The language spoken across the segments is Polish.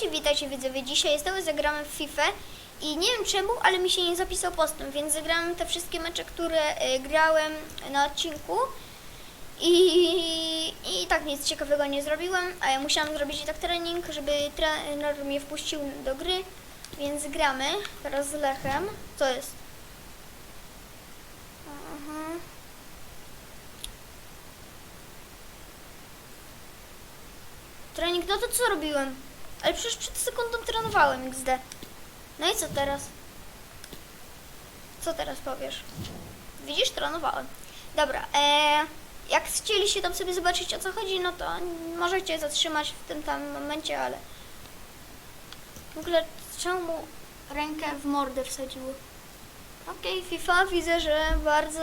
Cześć, witajcie widzowie. Dzisiaj znowu zagramy w FIFA i nie wiem czemu, ale mi się nie zapisał postęp, więc zagrałem te wszystkie mecze, które e, grałem na odcinku i, i tak nic ciekawego nie zrobiłem, a ja musiałam zrobić i tak trening, żeby trener mnie wpuścił do gry, więc gramy teraz z Lechem. Co jest? Trening, no to co robiłem? Ale przecież przed sekundą trenowałem XD. No i co teraz? Co teraz powiesz? Widzisz, trenowałem. Dobra, e, jak chcieliście tam sobie zobaczyć o co chodzi, no to możecie zatrzymać w tym tam momencie, ale... W ogóle czemu mu rękę w mordę wsadziło? Okej, FIFA, widzę, że bardzo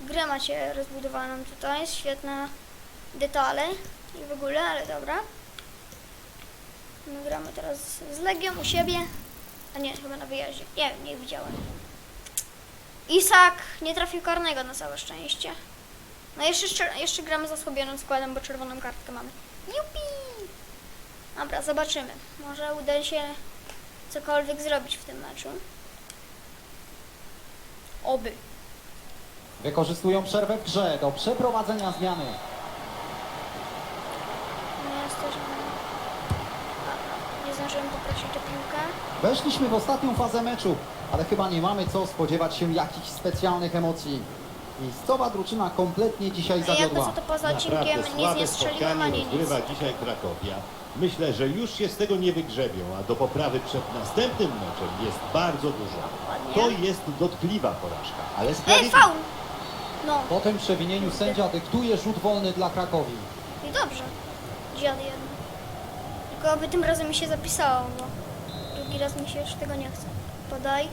grę macie rozbudowaną tutaj, świetne detale i w ogóle, ale dobra. My gramy teraz z Legią u siebie. A nie, chyba na wyjeździe. Nie wiem, nie widziałem. Isak nie trafił karnego na całe szczęście. No jeszcze, jeszcze, gramy z osłabionym składem, bo czerwoną kartkę mamy. Jupi! Dobra, zobaczymy. Może uda się cokolwiek zrobić w tym meczu. Oby. Wykorzystują przerwę w grze do przeprowadzenia zmiany. No jest też... Nie zdążyłem poprosić o piłkę. Weszliśmy w ostatnią fazę meczu, ale chyba nie mamy co spodziewać się jakichś specjalnych emocji. Miejscowa drużyna kompletnie dzisiaj Jakby zawiodła. co to poza Naprawdę odcinkiem nic słabe nie strzeliłem spotkanie ani nic. rozgrywa dzisiaj Krakowia. Myślę, że już się z tego nie wygrzebią, a do poprawy przed następnym meczem jest bardzo dużo. To jest dotkliwa porażka, ale Ej, sprawiedliwa. faul! No, Po tym przewinieniu sędzia dyktuje rzut wolny dla Krakowi. i dobrze. Dziad jeden. Tylko aby tym razem mi się zapisało, bo drugi raz mi się już tego nie chce. Podaj.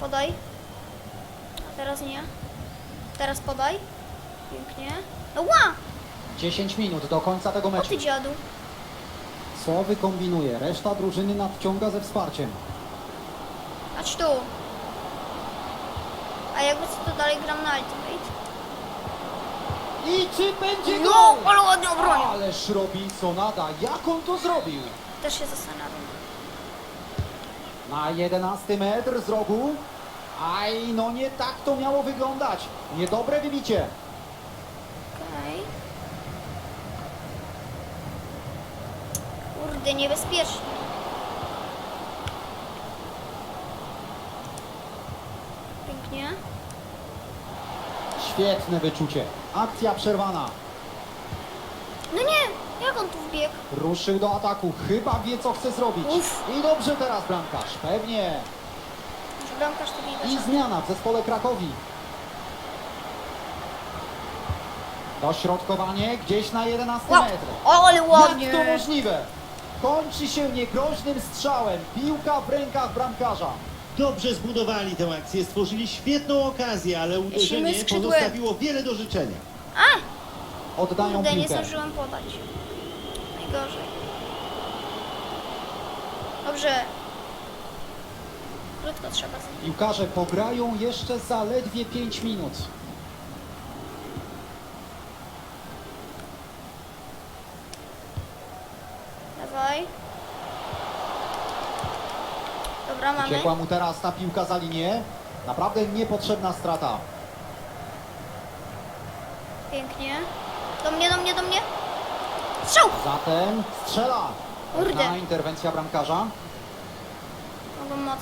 Podaj. A teraz nie. Teraz podaj. Pięknie. No ła! 10 minut do końca tego O meczu. ty dziadu. Co wykombinuje? Reszta drużyny nadciąga ze wsparciem. Chodź tu. A jakby co to dalej gram na Ultimate? I czy będzie No, gol? ale ładnie obronił. Ależ robi Sonada. Jak on to zrobił? Też się zastanawiam. Na 11 metr z rogu. Aj, no nie tak to miało wyglądać. Niedobre wybicie. Okej. Kurde, niebezpiecznie. Pięknie. Świetne wyczucie. Akcja przerwana. No nie, jak on tu wbiegł? Ruszył do ataku. Chyba wie, co chce zrobić. Uff. I dobrze teraz bramkarz. Pewnie. Że bramkarz to I widać. zmiana w zespole Krakowi. Dośrodkowanie gdzieś na 11 Wow. metr. O, ale Jak ładnie. to możliwe? Kończy się niegroźnym strzałem. Piłka w rękach bramkarza. Dobrze zbudowali tę akcję, stworzyli świetną okazję, ale uderzenie skrzydłem. pozostawiło wiele do życzenia. A, Oddają kurde, nie piłkę. podać. Najgorzej. Dobrze. Krótko trzeba. Piłkarze pograją jeszcze zaledwie 5 minut. Dawaj. Uciekła mu teraz ta piłka za linię. Naprawdę niepotrzebna strata. Pięknie. Do mnie, do mnie, do mnie. Strzał! Zatem strzela. Kurde. Interwencja bramkarza. Mogą moc.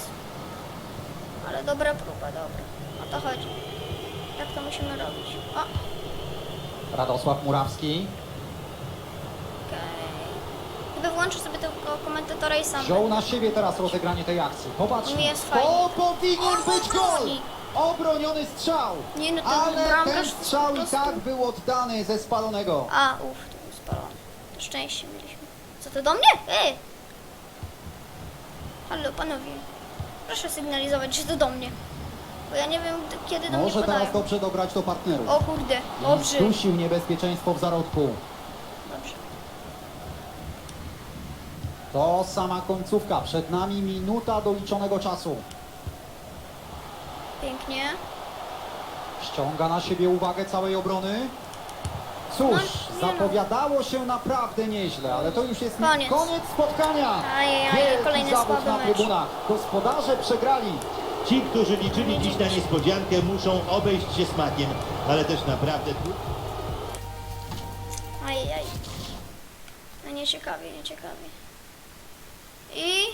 Ale dobra próba, dobra. O to chodzi. Jak to musimy robić? O, okej. Radosław Murawski Chyba włączę sobie tego komentatora i sam. wziął na siebie teraz rozegranie tej akcji. Popatrzmy. Jest To fajny. powinien być gol. broni. Obroniony strzał. Nie, no to Ale ten strzał i prostu- tak był oddany ze spalonego. A, uff, to był spalony. To szczęście mieliśmy. Co to do mnie? Ej! Halo, panowie. Proszę sygnalizować, że to do mnie. Bo ja nie wiem, kiedy do Może mnie podają. teraz dobrze dobrać do partnerów. O kurde, I dobrze. Zdusił niebezpieczeństwo w zarodku. Dobrze. To sama końcówka. Przed nami minuta doliczonego czasu. Pięknie. Ściąga na siebie uwagę całej obrony. No, Cóż, nie Zapowiadało się naprawdę nieźle, ale to już jest Koniec. koniec spotkania. Ajajaj, kolejny zawód na trybunach. Gospodarze przegrali. Ci, którzy liczyli dziś na niespodziankę, muszą obejść się smakiem, ale też naprawdę Ajajaj. No nie ciekawie, nie ciekawie. I...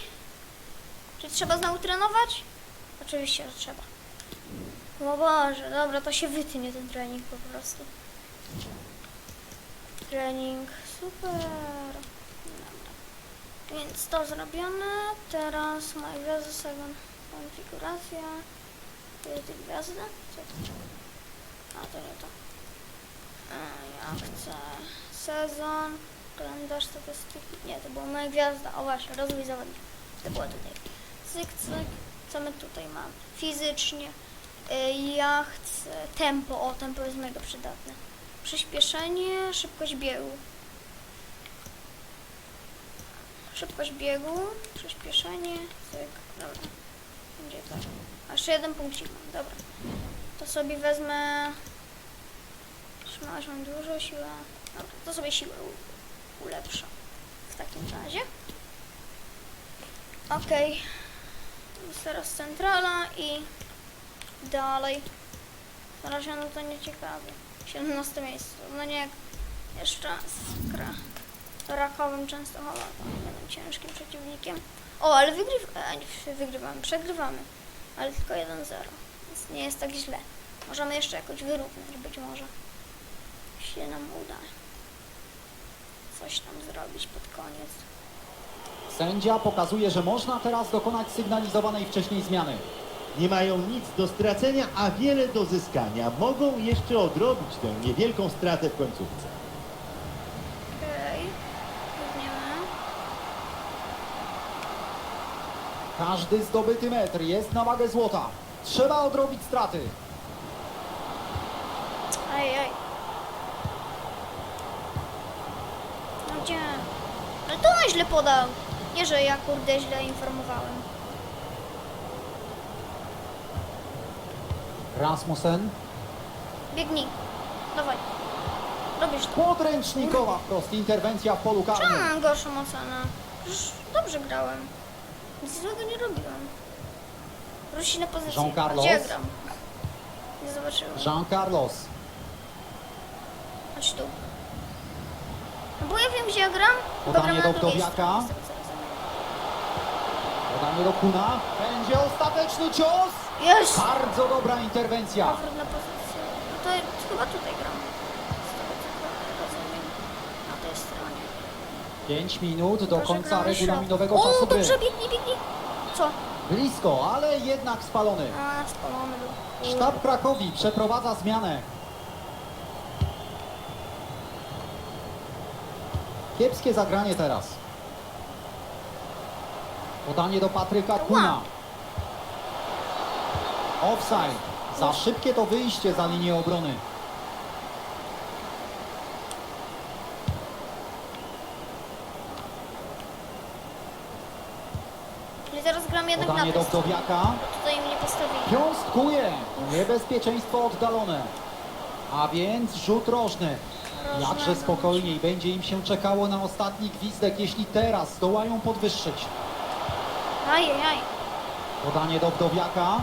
Czy trzeba znowu trenować? Oczywiście, że trzeba. O Boże, dobra, to się wytnie ten trening po prostu. Trening, super. Dobra. Więc to zrobione. Teraz moja gwiazda second konfiguracja. Jest gwiazda? Co to? A, to nie to. A, ja chcę sezon, kalendarz statystyki. Nie, to była moja gwiazda. O właśnie, rozwój zawodnika. To było tutaj. Cyk, cyk. Co my tutaj mamy? Fizycznie. Y, Ja chcę tempo. O, tempo jest mega przydatne. Przyspieszenie, szybkość biegu. Szybkość biegu, przyspieszenie, cyk, dobra. Będzie tak. A jeszcze jeden punkcik mam, dobra. To sobie wezmę Trzymałaś mam dużo siłę. Dobra, to sobie siłę ulepszę. W takim razie. Okej. Teraz centrala i dalej. Na razie no to nie ciekawe. 17 miejsce. No nie jak jeszcze z kra rakowym Częstochowa. To będą ciężkim przeciwnikiem. O, ale wygryw e, wygrywamy, przegrywamy. Ale tylko 1-0. Więc nie jest tak źle. Możemy jeszcze jakoś wyrównać być może się nam uda coś tam zrobić pod koniec. Sędzia pokazuje, że można teraz dokonać sygnalizowanej wcześniej zmiany. nie mają nic do stracenia, a wiele do zyskania. Mogą jeszcze odrobić tę niewielką stratę w końcówce. Okej, okay. Każdy zdobyty metr jest na wagę złota. Trzeba odrobić straty. Ajaj. No gdzie? No to on źle podał. Nie, że ja kurde źle informowałem. Rasmussen. Biegnij. Dawaj. Robisz to. Podręcznikowa wprost interwencja w polu Czemu karnym. mam gorszą ocenę? Przecież dobrze grałem. Nic złego nie robiłem. Wrócić na pozycję. Jean Carlos. Gdzie ja gram? Nie zobaczyłem. Jean Carlos. Chodź tu. No bo ja wiem, gdzie ja gram. Podanie na do drugiej Wdowiaka. stronie, z tego co rozumiem. Podanie do Kuna. Będzie ostateczny cios. Jest! Bardzo dobra interwencja. Powrót na pozycję. No to chyba tutaj gram. Z tego co rozumiem. Na tej stronie. 5 minut do końca gramy regulaminowego środek. czasu O, gry. dobrze, biegnij, biegnij. Co? Blisko, ale jednak spalony. A, spalony był. Sztab Krakowi przeprowadza zmianę. Kiepskie zagranie teraz. Podanie do Patryka Kuna. Offside. Za szybkie to wyjście za linię obrony. Czyli teraz gram jednak Podanie do stronie. Wdowiaka. Tutaj mnie postawili. Piąstkuje. Niebezpieczeństwo oddalone. A więc rzut rożny. Jakże spokojniej będzie im się czekało na ostatni gwizdek, jeśli teraz zdołają podwyższyć. Ajajaj. Podanie do Wdowiaka.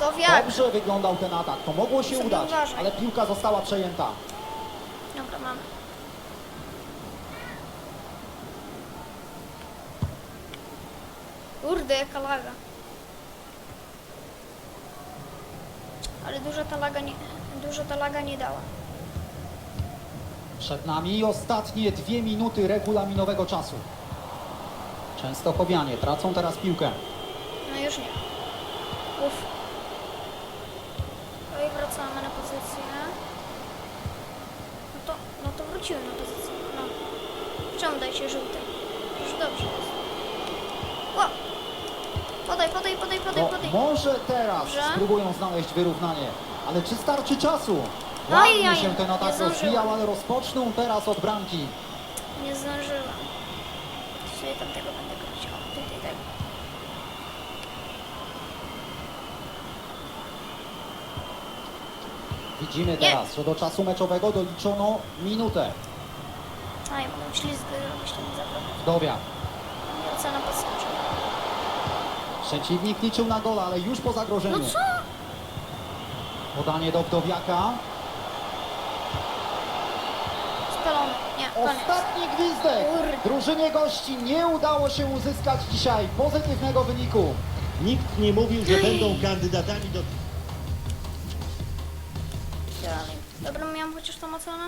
Do wiatr. Dobrze wyglądał ten atak. To mogło się Sobie udać, uważaj. ale piłka została przejęta. Dobra, mamy. Kurde, jaka laga. Ale duża ta laga nie, dużo ta laga nie dała. Przed nami ostatnie dwie minuty regulaminowego czasu. Częstochowianie tracą teraz piłkę. No już nie. Uff. No i wracamy na pozycję. No to, no to wróciły na pozycję. No. Czemu dajcie żółte? Już dobrze jest. O! Podaj, podaj, podaj, podaj, No, podaj. może teraz Dobrze. spróbują znaleźć wyrównanie, ale czy starczy czasu? Ładnie aj, się ten nie atak rozwijał, ale rozpoczną teraz od bramki. Nie zdążyłam. Tamtego będę. O, tutaj. Widzimy teraz, że do czasu meczowego doliczono minutę. Aj, mogę ślizgę robić, to nie zabrać. Dowia. Nie ocena. Przeciwnik liczył na gola, ale już po zagrożeniu. No co? Podanie do Wdowiaka. Spalony. Nie, koniec. Ostatni gwizdek. Drużynie gości nie udało się uzyskać dzisiaj pozytywnego wyniku. Nikt nie mówił, że będą kandydatami do... Dalej. Dobra, miałam chociaż tą ocenę?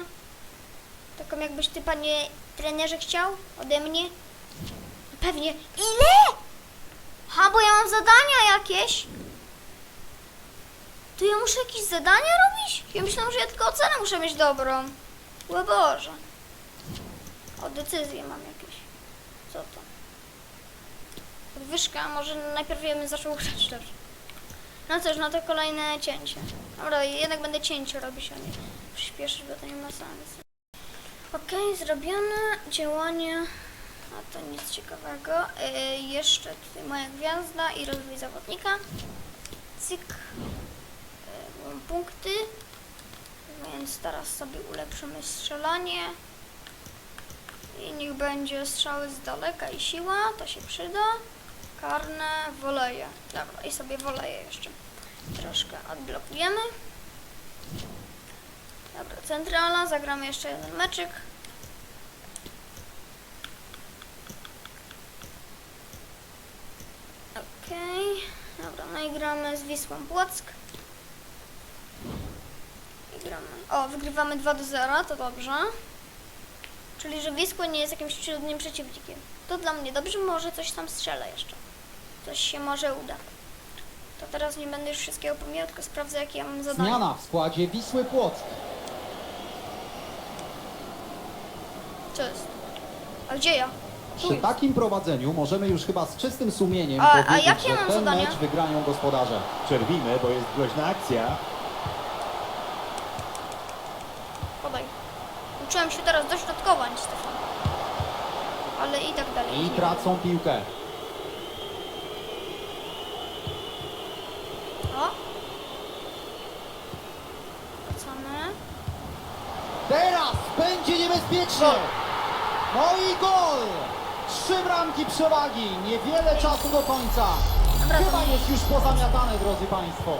Taką jakbyś ty, panie trenerze, chciał ode mnie? Pewnie. Ile? Ha, bo ja mam zadania jakieś. To ja muszę jakieś zadania robić? Ja myślałam, że ja tylko ocenę muszę mieć dobrą. O Boże. O, decyzje mam jakieś. Co to? Podwyżka, może najpierw bym zaczął grać dobrze. No cóż, no to kolejne cięcie. Dobra, jednak będę cięcie robić, a nie przyspieszyć, bo to nie ma sensu. Okej, zrobione działanie. A to nic ciekawego. Yy, jeszcze tutaj moja gwiazda i rozwój zawodnika. Cyk. Yy, punkty. Więc teraz sobie ulepszymy strzelanie. I niech będzie strzały z daleka i siła, to się przyda. Karne, woleje. Dobra, i sobie woleje jeszcze. Troszkę odblokujemy. Dobra, centrala, zagramy jeszcze jeden meczyk. Okej, dobra, no i gramy z Wisłą Płock. I gramy. O, wygrywamy 2 do 0, to dobrze. Czyli, że Wisła nie jest jakimś trudnym przeciwnikiem. To dla mnie dobrze, może coś tam strzelę jeszcze. Coś się może uda. To teraz nie będę już wszystkiego pomijał, tylko sprawdzę, jakie ja mam zadanie. Zmiana w składzie Wisły Płock. Co jest? A gdzie ja? Tu Przy jest. takim prowadzeniu możemy już chyba z czystym sumieniem A- a powiedzieć, jakie że mam ten zadania? mecz wygrają gospodarze. Przerwimy, bo jest groźna akcja. Podaj. Uczyłem się teraz dośrodkowań, Stefan. Ale i tak dalej. I Nie tracą piłkę. O. Wracamy. Teraz będzie niebezpiecznie. Gol. No i gol. Trzy bramki przewagi. Niewiele czasu do końca. Dobra, Chyba jest już pozamiatane, drodzy Państwo.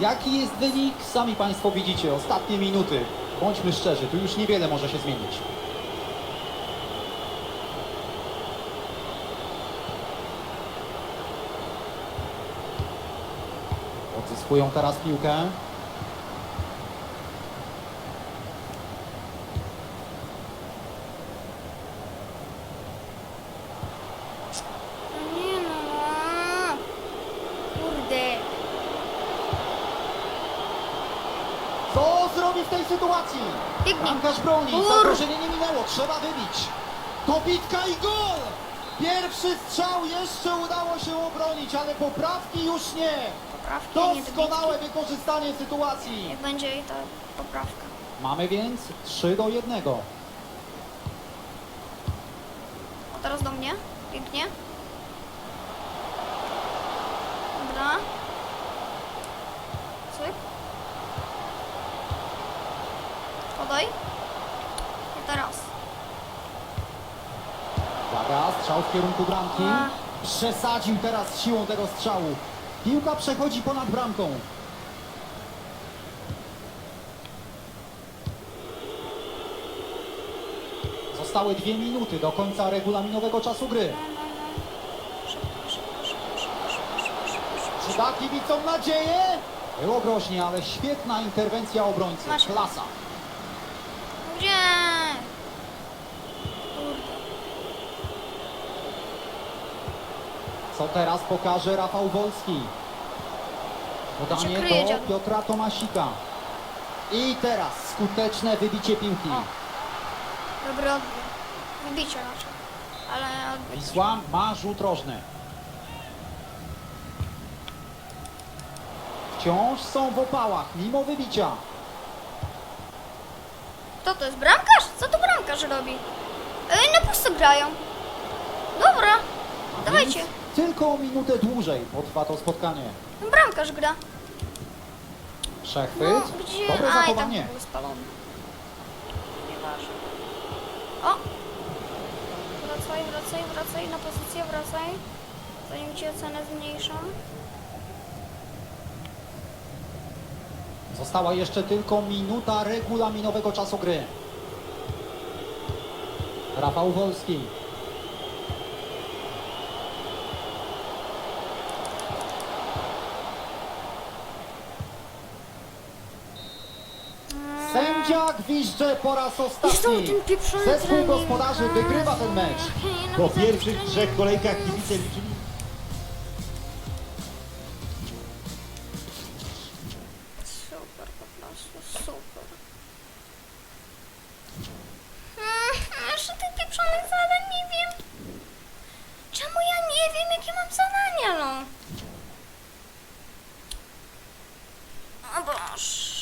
Jaki jest wynik? Sami Państwo widzicie. Ostatnie minuty. Bądźmy szczerzy, tu już niewiele może się zmienić. Odzyskują teraz piłkę. No nie no. Kurde. Co zrobi w tej sytuacji? Biegnij. Bramkarz broni, zagrożenie nie minęło, trzeba wybić. To bitka i gol! Pierwszy strzał jeszcze udało się obronić, ale poprawki już nie. Poprawki, a nie Doskonałe dobitki. wykorzystanie sytuacji. Niech będzie i ta poprawka. Mamy więc 3 do 1. O, teraz do mnie. Pięknie. Dobra. Cyk. Podaj. Teraz. Uwaga, strzał w kierunku bramki. A. Przesadził teraz siłą tego strzału. Piłka przechodzi ponad bramką. Zostały dwie minuty do końca regulaminowego czasu gry. Czy da kibicom nadzieję? Było groźnie, ale świetna interwencja obrońcy. Klasa. Gdzie? Kurde. Co teraz pokaże Rafał Wolski? Podanie do. Piotra Tomasika. I teraz skuteczne wybicie piłki. O. Dobry odbiór. Wybicie raczej. Ale odbiór. Wisła ma rzut rożny. Wciąż są w opałach, mimo wybicia. Kto to jest? Bramkarz? Co tu bramkarz robi? Ej, na pusto grają. Dobra. Dawajcie. Więc tylko o minutę dłużej potrwa to spotkanie. Bramkarz gra. Przechwyt. No, gdzie? Dobre tak zachowanie. był spalony. Nieważne. O! Wracaj, wracaj, wracaj na pozycję, wracaj. Zanim ci ocenę zmniejszą. Została jeszcze tylko minuta regulaminowego czasu gry. Rafał Wolski. Sędzia gwizdże po raz ostatni. ten pieprzony Zespół trening. gospodarzy wygrywa ten mecz. Ja Po pierwszych trzech kolejkach kibice liczyli Super, po prostu super. Mm, Jeszcze tych pieprzonych zadań nie wiem. Czemu ja nie wiem, jakie mam zadania, no? O Boż.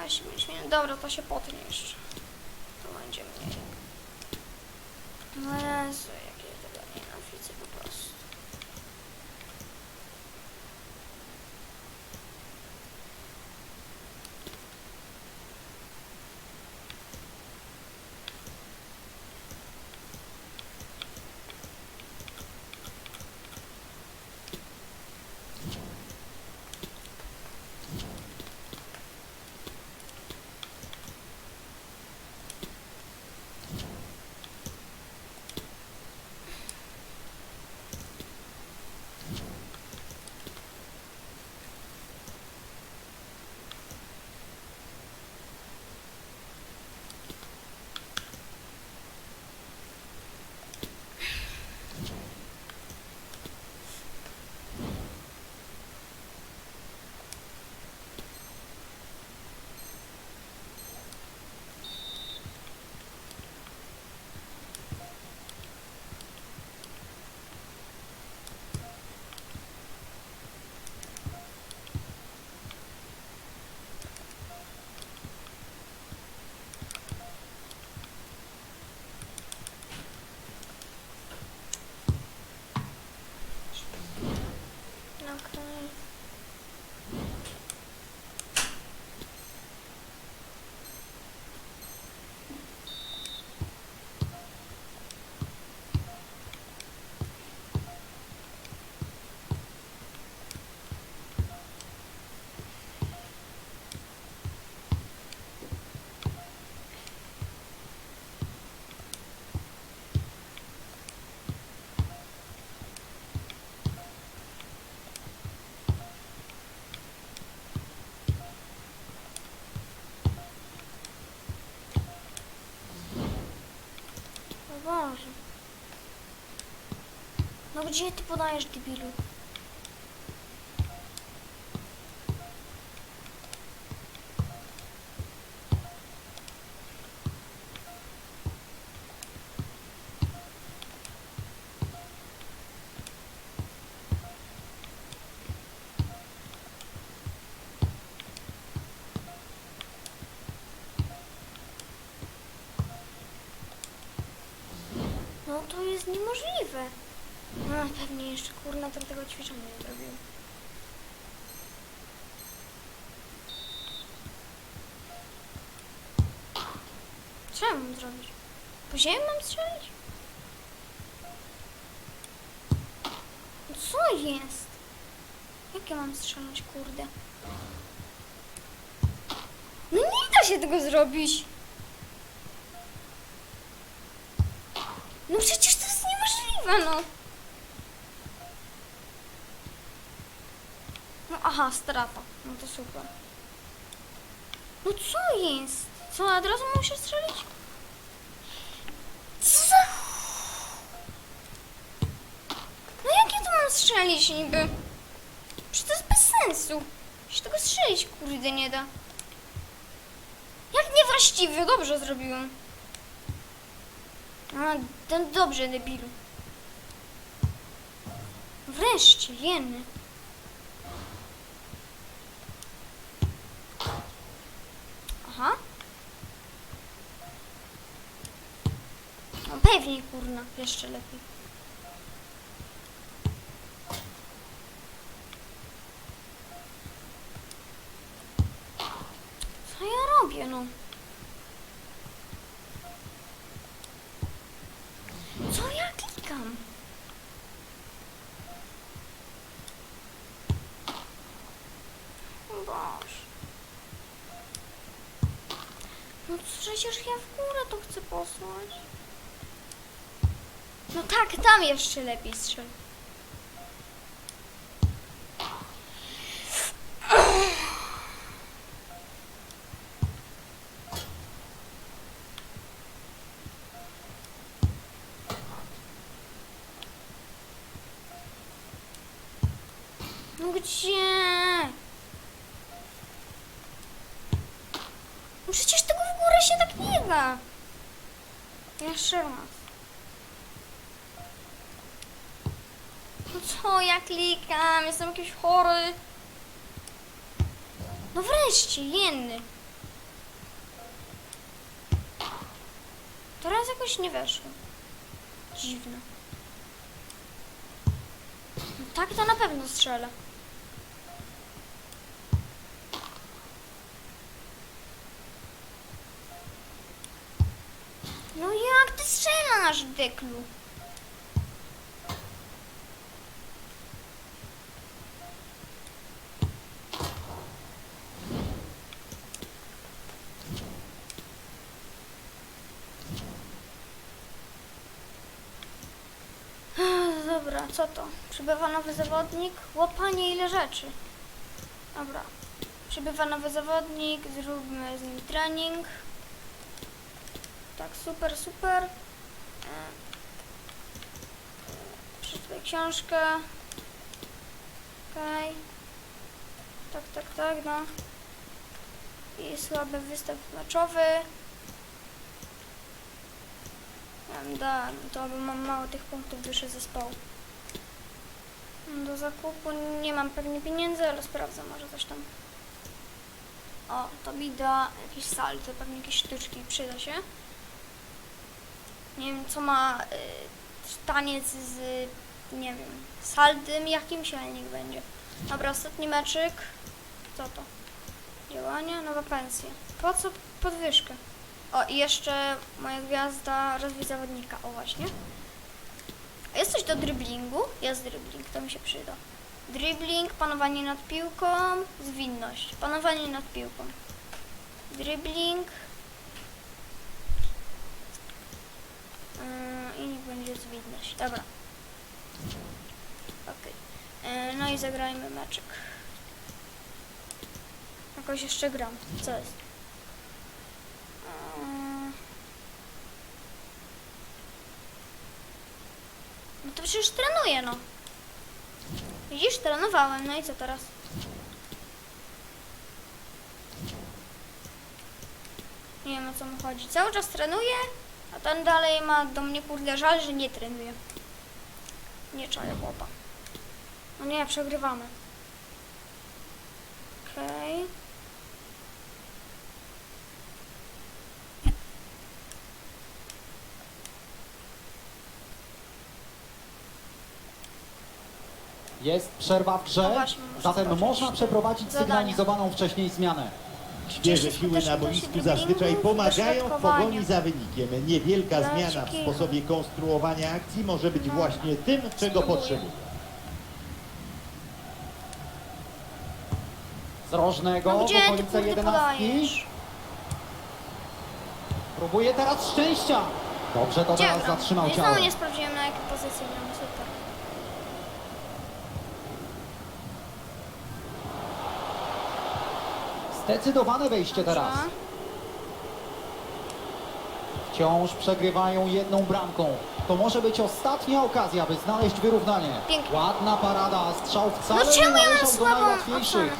25 minut. Dobra, to się potnie jeszcze. To będzie mniej. No Jezu, jakie ja tego nienawidzę po prostu. Gdzie ty podajesz, debilu? No to jest niemożliwe. No pewnie jeszcze kurna tam tego ćwiczenia nie zrobiłem. Co mam zrobić? Po ziemi mam strzelić? No Co jest? Jak ja mam strzelać, kurde? No nie da się tego zrobić! No przecież to jest niemożliwe, no. No aha, strata. No to super. No co jest? Co, od razu muszę strzelić? Co. No jak ja to mam strzelić niby? Przecież to jest bez sensu. Się tego strzelić kurde nie da. Jak niewłaściwy, dobrze zrobiłem. A, ten dobrze, debilu. Wreszcie, jeny. Aha. No pewnie, kurna, jeszcze lepiej. Co ja robię, no? Co ja klikam? Przecież ja w górę to chcę posłać. No tak, tam jeszcze lepiej strzel. No gdzie? No przecież tego w górę się tak nie da. Jeszcze raz. No co ja klikam? Jestem jakiś chory. No wreszcie, jenny. Teraz jakoś nie weszło. Dziwne. No tak to na pewno strzelę. No jak ty strzelasz, Deklu? Ech, Dobra, co to? Przybywa nowy zawodnik. Łapanie ile rzeczy. Dobra. Przybywa nowy zawodnik. Zróbmy z nim trening. Tak, super, super. E, Przeczytaj książkę. Okej. Tak, tak, tak, no. I słaby występ meczowy. Em, Da, to mam mało tych punktów wyższy zespołu. Do zakupu nie mam pewnie pieniędzy, ale sprawdzę może coś tam. O, to mi da jakiś salto, pewnie jakieś sztuczki przyda się. Nie wiem, co ma y, taniec z, nie wiem, saldym jakimś, ale niech będzie. Dobra, ostatni meczyk. Co to? Działania, nowa pensja. Po co podwyżkę? O, i jeszcze moja gwiazda rozwój zawodnika. O, właśnie. A jest coś do driblingu? Jest dribbling, to mi się przyda. Dribbling, panowanie nad piłką, zwinność. Panowanie nad piłką. Dribbling. Yy, I niech będzie zwinność. Dobra. Okej. Yy, no i zagrajmy meczek. Jakoś jeszcze gram. Co jest? Yy. No to przecież trenuję, no. Widzisz, trenowałem, no i co teraz? Nie wiem o co mu chodzi. Cały czas trenuje, a ten dalej ma do mnie kurde żal, że nie trenuje. Nie czaję chłopa. No nie, przegrywamy. Okej. Jest przerwa w No grze, właśnie, muszę zatem zobaczyć. można przeprowadzić Zadania. sygnalizowaną wcześniej zmianę. Świeże siły na boisku zazwyczaj pomagają w pogoni za wynikiem. Niewielka zmiana w sposobie konstruowania akcji może być właśnie tym, czego potrzebuje. Z rożnego No w ty okolice kurde jedenastki. podajesz? Próbuje teraz szczęścia. Dobrze to Gdzie teraz gram? zatrzymał No i ciało. znowu nie sprawdziłem na jakiej pozycji gram, super. Zdecydowane wejście teraz. Wciąż przegrywają jedną bramką. To może być ostatnia okazja, by znaleźć wyrównanie. Pięknie. Ładna parada, strzał wcale No czemu nie ja mam należał do słabą najłatwiejszych.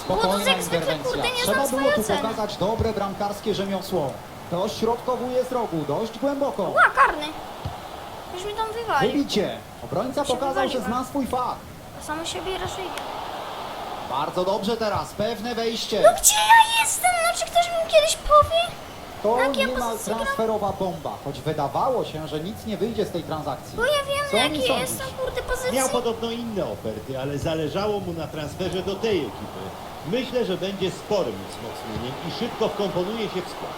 Spokojna Bo to jak zwykle, interwencja. kurde, nie Trzeba znam było swojej tu oceny. pokazać dobre bramkarskie rzemiosło. Dośrodkowuje z rogu, dość głęboko. Ła, karny. Już mi tam wywalił. Wybicie. Obrońca Się pokazał, że wywaliłem. zna swój fach. Samo siebie raczej nie. Bardzo dobrze teraz, pewne wejście. No gdzie ja jestem? No czy ktoś mi kiedyś powie? To jakie niemal pozycje gram? transferowa bomba, choć wydawało się, że nic nie wyjdzie z tej transakcji. Bo ja Co wiem, jakiej sądzisz? jestem, kurde, pozycji. Miał podobno inne oferty, ale zależało mu na transferze do tej ekipy. Myślę, że będzie sporym wzmocnieniem i szybko wkomponuje się w skład.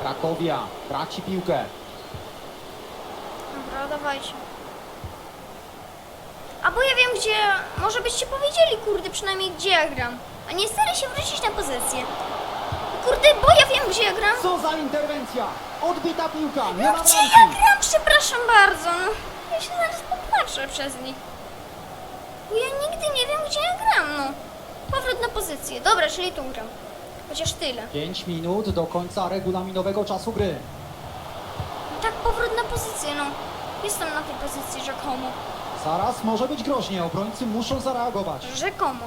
Krakowia traci piłkę. Dobra, dawajcie. A bo ja wiem gdzie, może byście powiedzieli, kurde, przynajmniej gdzie ja gram. A nie staraj się wrócić na pozycję. Kurde, bo ja wiem gdzie ja gram. Co za interwencja! Odbita piłka, nie No ma gdzie ja bramki. gram? Przepraszam bardzo. No, ja się zaraz popatrzę przez nich. Bo ja nigdy nie wiem gdzie ja gram, no. Powrót na pozycję. Dobra, czyli tu gram. Chociaż tyle. 5 minut do końca regulaminowego czasu gry. Tak, powrót na pozycję, no. Jestem na tej pozycji rzekomo. Zaraz może być groźnie, obrońcy muszą zareagować. Rzekomo.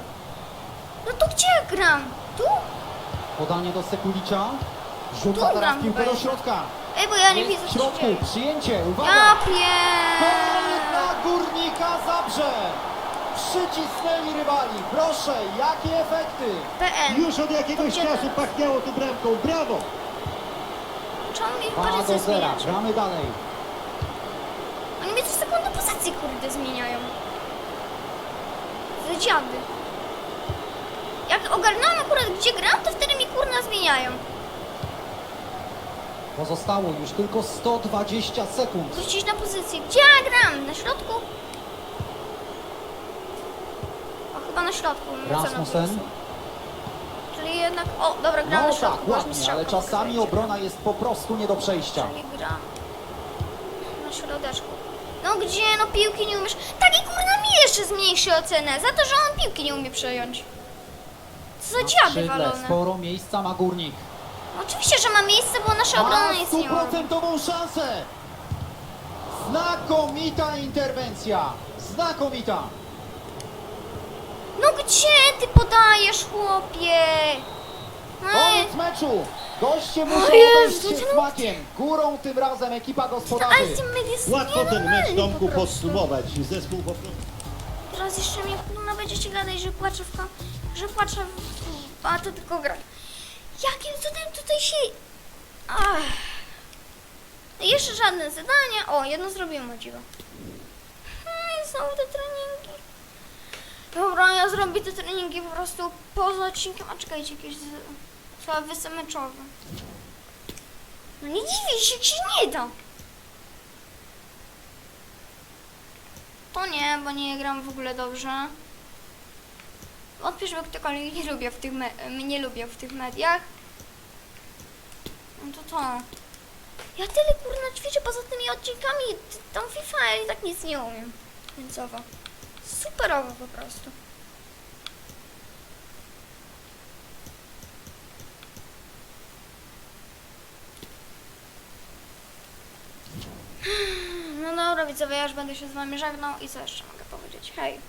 No to gdzie ja gram? Tu? Podanie do Sekulicza. Tu Rzuca teraz gram piłkę do chyba. środka. Ej, bo ja nie Jest widzę w co się środku, dzieje. przyjęcie, Ja uwaga! pier... Koniec na Górnika Zabrze! Przycisnęli rywali. Proszę, jakie efekty? PN. Już od jakiegoś Gdzie czasu pachniało tu bramką. Brawo! Czemu mi 2 parę do 0, zmieniać? gramy dalej. Co sekundę pozycji, kurde, zmieniają. Za dziady. Jak ogarnąłem akurat gdzie gram, to wtedy mi kurna zmieniają. Pozostało już tylko 120 sekund. Wrócić na pozycję. Gdzie ja gram? Na środku? O, chyba na środku. No, co na Rasmussen. pozycji? Czyli jednak... O, dobra, gram No na środku. tak, bo aż mi ładnie, strzałka ale czasami obrona jest po prostu nie do przejścia. Czyli gram na środeczku. No gdzie? No piłki nie umiesz... Taki kurna mi jeszcze zmniejszy ocenę za to, że on piłki nie umie przejąć. Co za Na dziady walone. sporo miejsca ma Górnik. Oczywiście, że ma miejsce, bo nasza obrona jest nie ma. stuprocentową szansę! Znakomita interwencja! Znakomita! No gdzie ty podajesz, chłopie? Koniec meczu! Goście muszą obejść Jezu, się smakiem. Górą tym razem ekipa gospodarzy. Łatwo ten mecz Tomku po prostu. podsumować. Zespół po prostu... Teraz jeszcze mnie no, będziecie gadać, że płaczę w kom... że płaczę w... A to tylko gra. Jakim cudem tutaj się... Ach. Jeszcze żadne zadania. O, jedno zrobiłem o dziwo. Hmm, znowu te treningi. Dobra, ja zrobię te treningi po prostu poza odcinkiem. A czekajcie, jakieś sławy meczowe. No nie dziwię się, jak nie da. To nie, bo nie gram w ogóle dobrze. Odpisz, bo ktokolwiek nie lubię w tych mnie lubię w tych mediach. No to to. Ja tyle kurna ćwiczę poza tymi odcinkami, t- tą FIFA i tak nic nie umiem. Więc owo. Superowo po prostu. No dobra widzowie, ja już będę się z wami żegnał i co jeszcze mogę powiedzieć? Hej.